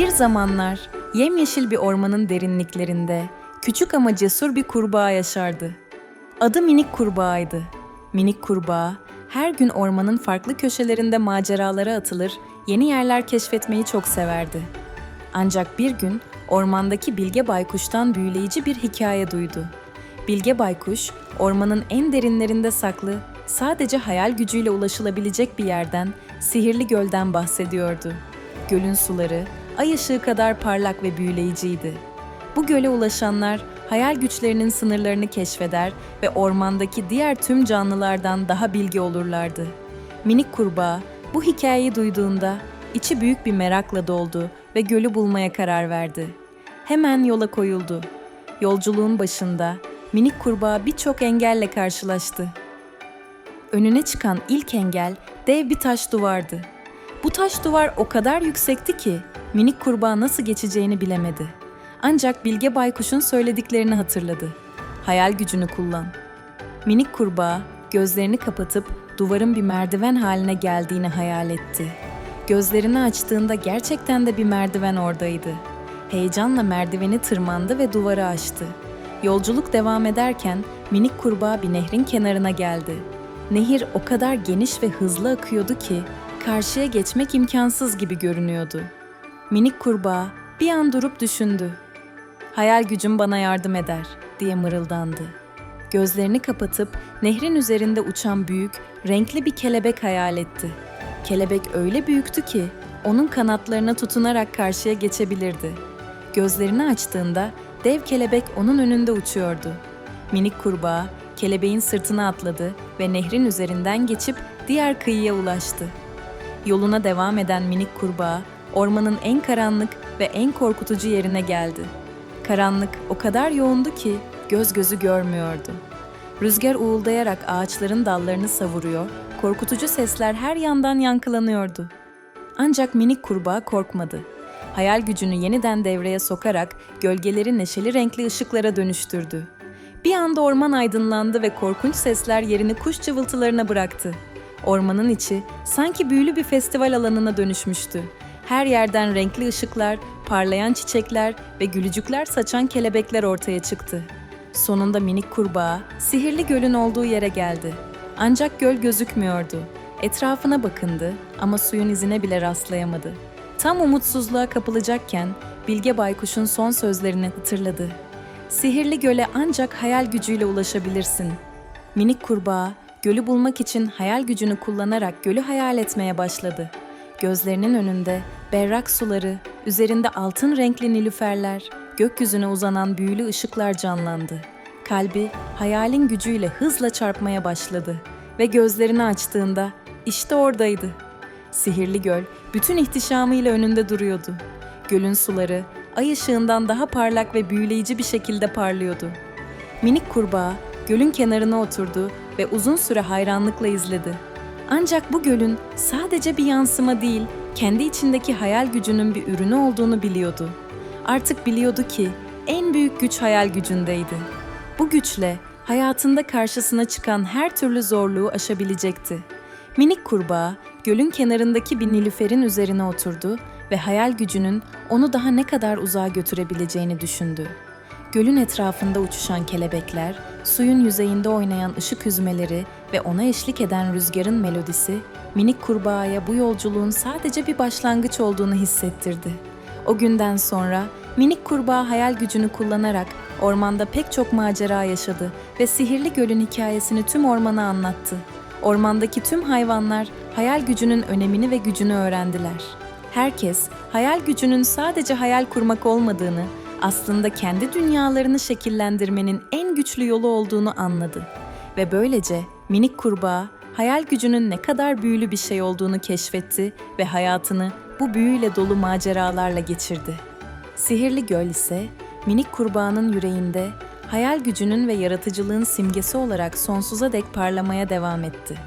Bir zamanlar yemyeşil bir ormanın derinliklerinde küçük ama cesur bir kurbağa yaşardı. Adı minik kurbağaydı. Minik kurbağa her gün ormanın farklı köşelerinde maceralara atılır, yeni yerler keşfetmeyi çok severdi. Ancak bir gün ormandaki Bilge Baykuş'tan büyüleyici bir hikaye duydu. Bilge Baykuş, ormanın en derinlerinde saklı, sadece hayal gücüyle ulaşılabilecek bir yerden, sihirli gölden bahsediyordu. Gölün suları, ay ışığı kadar parlak ve büyüleyiciydi. Bu göle ulaşanlar hayal güçlerinin sınırlarını keşfeder ve ormandaki diğer tüm canlılardan daha bilgi olurlardı. Minik kurbağa bu hikayeyi duyduğunda içi büyük bir merakla doldu ve gölü bulmaya karar verdi. Hemen yola koyuldu. Yolculuğun başında minik kurbağa birçok engelle karşılaştı. Önüne çıkan ilk engel dev bir taş duvardı. Bu taş duvar o kadar yüksekti ki minik kurbağa nasıl geçeceğini bilemedi. Ancak Bilge Baykuş'un söylediklerini hatırladı. Hayal gücünü kullan. Minik kurbağa gözlerini kapatıp duvarın bir merdiven haline geldiğini hayal etti. Gözlerini açtığında gerçekten de bir merdiven oradaydı. Heyecanla merdiveni tırmandı ve duvarı aştı. Yolculuk devam ederken minik kurbağa bir nehrin kenarına geldi. Nehir o kadar geniş ve hızlı akıyordu ki karşıya geçmek imkansız gibi görünüyordu. Minik kurbağa bir an durup düşündü. Hayal gücüm bana yardım eder diye mırıldandı. Gözlerini kapatıp nehrin üzerinde uçan büyük, renkli bir kelebek hayal etti. Kelebek öyle büyüktü ki onun kanatlarına tutunarak karşıya geçebilirdi. Gözlerini açtığında dev kelebek onun önünde uçuyordu. Minik kurbağa kelebeğin sırtına atladı ve nehrin üzerinden geçip diğer kıyıya ulaştı. Yoluna devam eden minik kurbağa ormanın en karanlık ve en korkutucu yerine geldi. Karanlık o kadar yoğundu ki göz gözü görmüyordu. Rüzgar uğuldayarak ağaçların dallarını savuruyor, korkutucu sesler her yandan yankılanıyordu. Ancak minik kurbağa korkmadı. Hayal gücünü yeniden devreye sokarak gölgeleri neşeli renkli ışıklara dönüştürdü. Bir anda orman aydınlandı ve korkunç sesler yerini kuş cıvıltılarına bıraktı. Ormanın içi sanki büyülü bir festival alanına dönüşmüştü. Her yerden renkli ışıklar, parlayan çiçekler ve gülücükler saçan kelebekler ortaya çıktı. Sonunda minik kurbağa sihirli gölün olduğu yere geldi. Ancak göl gözükmüyordu. Etrafına bakındı ama suyun izine bile rastlayamadı. Tam umutsuzluğa kapılacakken Bilge Baykuş'un son sözlerini hatırladı. Sihirli göle ancak hayal gücüyle ulaşabilirsin. Minik kurbağa gölü bulmak için hayal gücünü kullanarak gölü hayal etmeye başladı. Gözlerinin önünde berrak suları, üzerinde altın renkli nilüferler, gökyüzüne uzanan büyülü ışıklar canlandı. Kalbi hayalin gücüyle hızla çarpmaya başladı ve gözlerini açtığında işte oradaydı. Sihirli göl bütün ihtişamıyla önünde duruyordu. Gölün suları ay ışığından daha parlak ve büyüleyici bir şekilde parlıyordu. Minik kurbağa gölün kenarına oturdu ve uzun süre hayranlıkla izledi. Ancak bu gölün sadece bir yansıma değil, kendi içindeki hayal gücünün bir ürünü olduğunu biliyordu. Artık biliyordu ki en büyük güç hayal gücündeydi. Bu güçle hayatında karşısına çıkan her türlü zorluğu aşabilecekti. Minik kurbağa gölün kenarındaki bir nilüferin üzerine oturdu ve hayal gücünün onu daha ne kadar uzağa götürebileceğini düşündü. Gölün etrafında uçuşan kelebekler, suyun yüzeyinde oynayan ışık hüzmeleri ve ona eşlik eden rüzgarın melodisi, minik kurbağaya bu yolculuğun sadece bir başlangıç olduğunu hissettirdi. O günden sonra minik kurbağa hayal gücünü kullanarak ormanda pek çok macera yaşadı ve sihirli gölün hikayesini tüm ormana anlattı. Ormandaki tüm hayvanlar hayal gücünün önemini ve gücünü öğrendiler. Herkes hayal gücünün sadece hayal kurmak olmadığını, aslında kendi dünyalarını şekillendirmenin en güçlü yolu olduğunu anladı. Ve böylece minik kurbağa hayal gücünün ne kadar büyülü bir şey olduğunu keşfetti ve hayatını bu büyüyle dolu maceralarla geçirdi. Sihirli Göl ise minik kurbağanın yüreğinde hayal gücünün ve yaratıcılığın simgesi olarak sonsuza dek parlamaya devam etti.